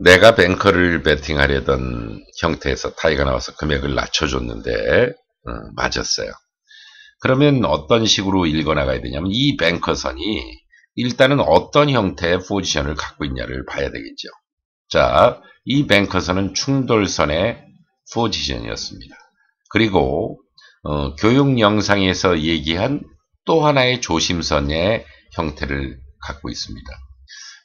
내가 뱅커를 베팅하려던 형태에서 타이가 나와서 금액을 낮춰줬는데 어, 맞았어요. 그러면 어떤 식으로 읽어나가야 되냐면 이 뱅커선이 일단은 어떤 형태의 포지션을 갖고 있냐를 봐야 되겠죠. 자, 이 뱅커선은 충돌선의 포지션이었습니다. 그리고 어, 교육 영상에서 얘기한 또 하나의 조심선의 형태를 갖고 있습니다.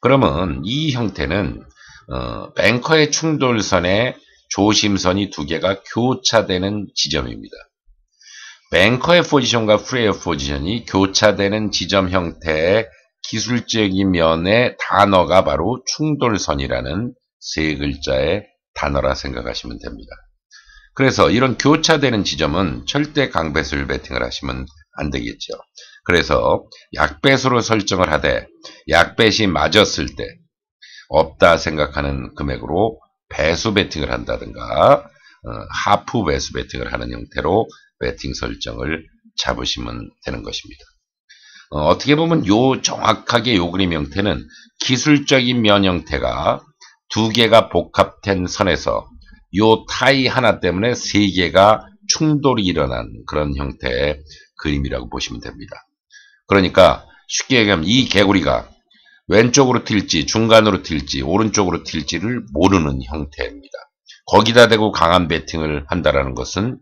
그러면 이 형태는 어, 뱅커의 충돌선에 조심선이 두 개가 교차되는 지점입니다. 뱅커의 포지션과 프레이어 포지션이 교차되는 지점 형태의 기술적인 면의 단어가 바로 충돌선이라는 세 글자의 단어라 생각하시면 됩니다. 그래서 이런 교차되는 지점은 절대 강배수를 베팅을 하시면 안 되겠죠. 그래서 약배수로 설정을 하되 약배시 맞았을 때 없다 생각하는 금액으로 배수 베팅을 한다든가 어, 하프 배수 베팅을 하는 형태로 베팅 설정을 잡으시면 되는 것입니다. 어, 떻게 보면 요 정확하게 요 그림 형태는 기술적인 면 형태가 두 개가 복합된 선에서 요 타이 하나 때문에 세 개가 충돌이 일어난 그런 형태의 그림이라고 보시면 됩니다. 그러니까 쉽게 얘기하면 이 개구리가 왼쪽으로 튈지 중간으로 튈지 오른쪽으로 튈지를 모르는 형태입니다. 거기다 대고 강한 배팅을 한다라는 것은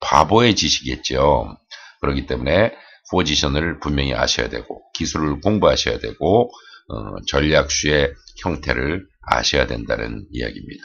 바보의 지식이겠죠. 그렇기 때문에 포지션을 분명히 아셔야 되고 기술을 공부하셔야 되고 어, 전략수의 형태를 아셔야 된다는 이야기입니다.